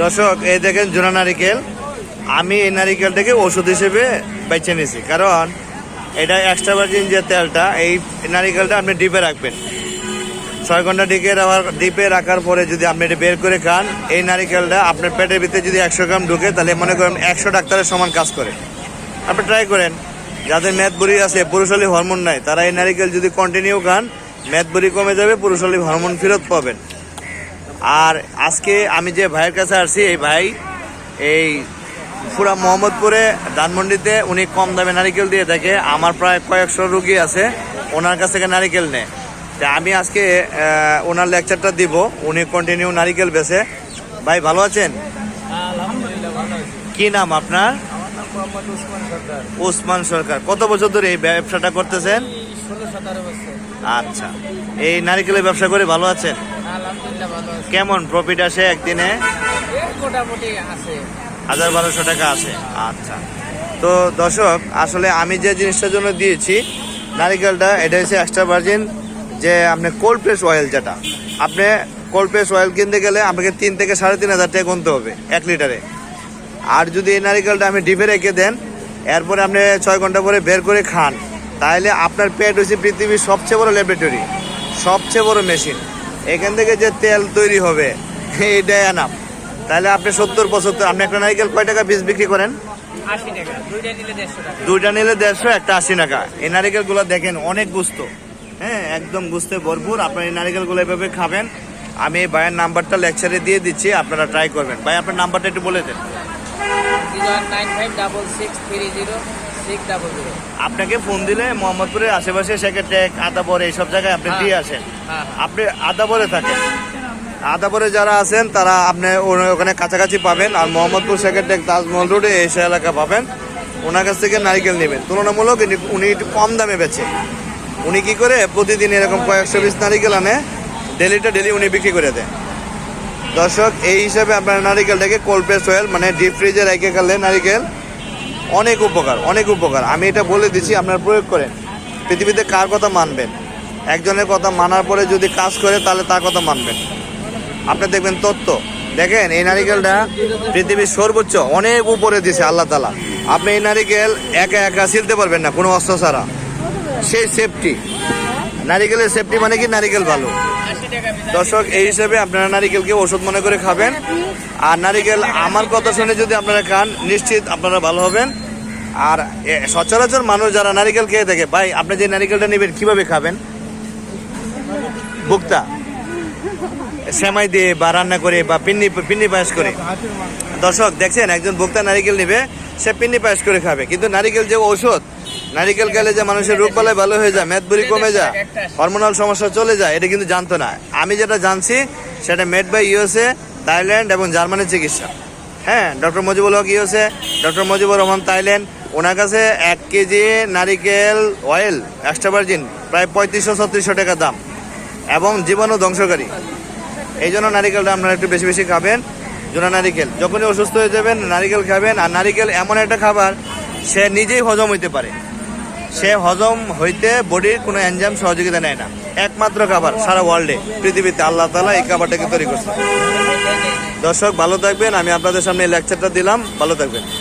দর্শক, এই দেখেন জোড়া নারিকেল। আমি এই নারিকেলটাকে ওষুধ হিসেবে বেছে নিয়েছি। কারণ এটা এক্সট্রা ভার্জিন যে তেলটা, এই নারিকেলটা আপনি ডিপে রাখবেন। ছয় ঘণ্টা ডিপে রাখার ডিপে রাখার পরে যদি আপনি এটা বের করে খান, এই নারিকেলটা আপনার পেটের ভিতরে যদি একশো গ্রাম ঢুকে, তাহলে মনে করেন একশো ডাক্তারের সমান কাজ করে। আপনি ট্রাই করেন। যাদের মেদ বুড়ি আছে পুরুষালী হরমোন নাই। তারা এই নারিকেল যদি কন্টিনিউ খান মেদ বুড়ি কমে যাবে পুরুষালী হরমোন ফেরত পাবেন। আর আজকে আমি যে ভাইয়ের কাছে আসছি এই ভাই এই পুরা মোহাম্মদপুরে ধানমন্ডিতে উনি কম দামে নারিকেল দিয়ে থাকে। আমার প্রায় কয়েকশো রুগী আছে ওনার কাছ থেকে নারিকেল নেয় তা আমি আজকে ওনার লেকচারটা দিব উনি কন্টিনিউ নারিকেল বেছে। ভাই ভালো আছেন? কি নাম আপনার? ওসমান সরকার। কত বছর ধরে এই ব্যবসাটা করতেছেন? আচ্ছা। এই নারিকেলের ব্যবসা করে ভালো আছেন? কেমন প্রফিট আসে একদিনে? মোটামুটি আছে। হাজার বারোশো টাকা আছে। আচ্ছা। তো দর্শক আসলে আমি যে জিনিসটার জন্য দিয়েছি নারিকেলটা এটা হচ্ছে এক্সট্রা ভার্জিন যে আপনি কোল্ড প্রেস অয়েল যেটা। আপনি কোল্ড প্রেস অয়েল কিনতে গেলে আপনাকে তিন থেকে সাড়ে তিন হাজার টাকা গুনতে হবে এক লিটারে। আর যদি এই নারিকেলটা আপনি ডিপে রেখে দেন এরপরে আপনি ছয় ঘণ্টা পরে বের করে খান তাহলে আপনার পেট হচ্ছে পৃথিবীর সবচেয়ে বড় ল্যাবরেটরি সবচেয়ে বড় মেশিন এখান থেকে যে তেল তৈরি হবে এইটাই আনাম। তাহলে আপনি সত্তর পঁচাত্তর আপনি একটা নারিকেল কয় টাকা বীজ বিক্রি করেন? দুইটা নিলে দেড়শো একটা আশি টাকা। এই নারিকেলগুলো দেখেন অনেক গুস্ত। হ্যাঁ একদম গুস্তে ভরপুর। আপনার এই নারিকেলগুলো এভাবে খাবেন। আমি এই ভাইয়ের নাম্বারটা লেকচারে দিয়ে দিচ্ছি আপনারা ট্রাই করবেন। ভাই আপনার নাম্বারটা একটু বলে দেন। আপনাকে ফোন দিলে মোহাম্মদপুরের আশেপাশে সেকেটেক আদাবর এইসব জায়গায় আপনি হ্যাঁ। দিয়ে আসেন। হ্যাঁ আপনি আদাবরে থাকেন। আদাবরে যারা আছেন তারা আপনি ওখানে কাছাকাছি পাবেন আর মোহাম্মদপুর সেকেটেক তাজমহল রোডে এসে এলাকা পাবেন। ওনার কাছ থেকে নারিকেল নেবেন। তুলনামূলক উনি একটু কম দামে বেচে। উনি কি করে প্রতিদিন এরকম কয়েকশো পিস নারিকেল আনে। ডেলিটা ডেলি উনি বিক্রি করে দেয় দর্শক এই হিসাবে আপনার নারিকেলটাকে কোল্ড প্রেস অয়েল মানে ডিপ ফ্রিজে রেখে খেলে নারিকেল অনেক উপকার অনেক উপকার। আমি এটা বলে দিছি, আপনার প্রয়োগ করেন। পৃথিবীতে কার কথা মানবেন? একজনের কথা মানার পরে যদি কাজ করে, তাহলে তার কথা মানবেন। আপনি দেখবেন তত্ত্ব। দেখেন, এই নারিকেলটা পৃথিবীর সর্বোচ্চ, অনেক উপরে দিছে আল্লাহ তালা আপনি এই নারিকেল একা একা ছিলতে পারবেন না, কোনো অস্ত্র ছাড়া। সেই সেফটি নারিকেলের সেফটি মানে কি? নারিকেল ভালো। দর্শক, এই হিসেবে আপনারা নারিকেলকে ওষুধ মনে করে খাবেন। আর নারিকেল আমার কথা শুনে যদি আপনারা খান, নিশ্চিত আপনারা ভালো হবেন। আর সচরাচর মানুষ যারা নারিকেল খেয়ে থাকে, ভাই, আপনি যে নারিকেলটা নেবেন, কীভাবে খাবেন? বুকতা সেমাই দিয়ে বা রান্না করে বা পিন্নি পিন্নি পায়েস করে। দর্শক, দেখছেন, একজন ভোক্তা নারিকেল নেবে, সে পিন্নি পায়েস করে খাবে। কিন্তু নারিকেল যে ঔষধ, নারিকেল খেলে যে মানুষের রোগ বালাই ভালো হয়ে যায়, মেদবুরি কমে যায় হরমোনাল সমস্যা চলে যায়, এটা কিন্তু জানতো না। আমি যেটা জানছি, সেটা মেড বাই ইউএসএ থাইল্যান্ড এবং জার্মানির চিকিৎসা হ্যাঁ doctor Mojibul Haque USA doctor Mojibur Rahman Thailand ওনার কাছে এক কেজি নারিকেল অয়েল এক্সট্রা ভার্জিন প্রায় পঁয়ত্রিশশো, ছত্রিশশো টাকা দাম এবং জীবাণু ধ্বংসকারী। এই জন্য নারিকেলটা আপনারা একটু বেশি বেশি খাবেন। জোড়া নারিকেল। যখনই অসুস্থ হয়ে যাবেন, নারিকেল খাবেন। আর নারিকেল এমন একটা খাবার, সে নিজেই হজম হইতে পারে। সে হজম হইতে বডির কোনো এনজাম সহযোগিতা নেয় না। একমাত্র খাবার সারা ওয়ার্ল্ডে পৃথিবীতে আল্লাহ তালা এই খাবারটাকে তৈরি করছে দর্শক, ভালো থাকবেন। আমি আপনাদের সামনে লেকচারটা দিলাম। ভালো থাকবেন।